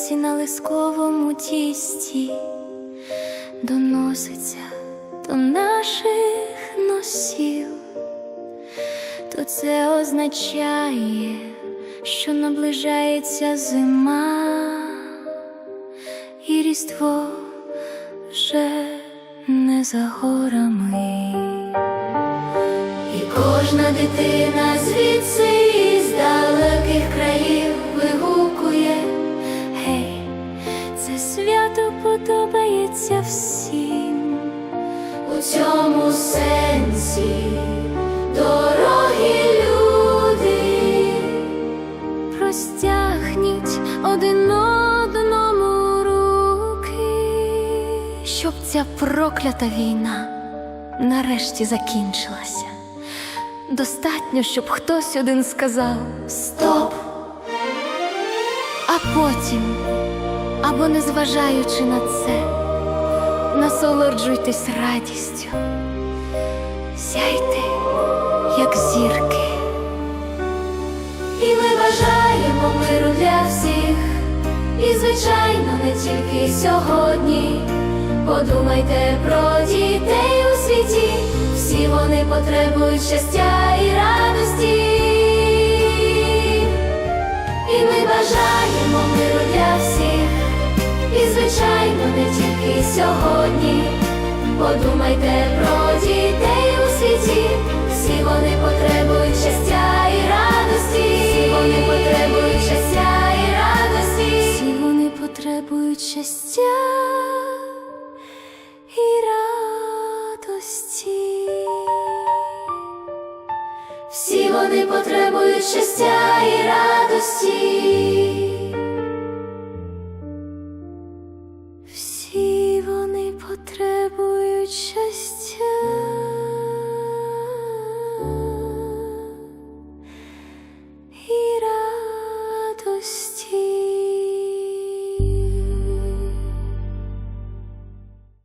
пальці на лисковому тісті. Доноситься до наших носів, то це означає, що наближається зима, і різдво вже не за горами. І кожна дитина звідси із далеких країв подобається всім. У цьому сенсі дорогі люди, простягніть один одному руки, щоб ця проклята війна нарешті закінчилася. Достатньо, щоб хтось один сказав Стоп! А потім, або незважаючи на це, насолоджуйтесь радістю, сяйте, як зірки. І ми бажаємо миру для всіх, і, звичайно, не тільки сьогодні. Подумайте про дітей у світі, всі вони потребують щастя і радості. Думайте про дітей у світі, всі вони потребують щастя і радості, всі вони потребують щастя і радості, всі вони потребують щастя і радості, всі вони потребують щастя і радості. Всі вони потребують. щастя.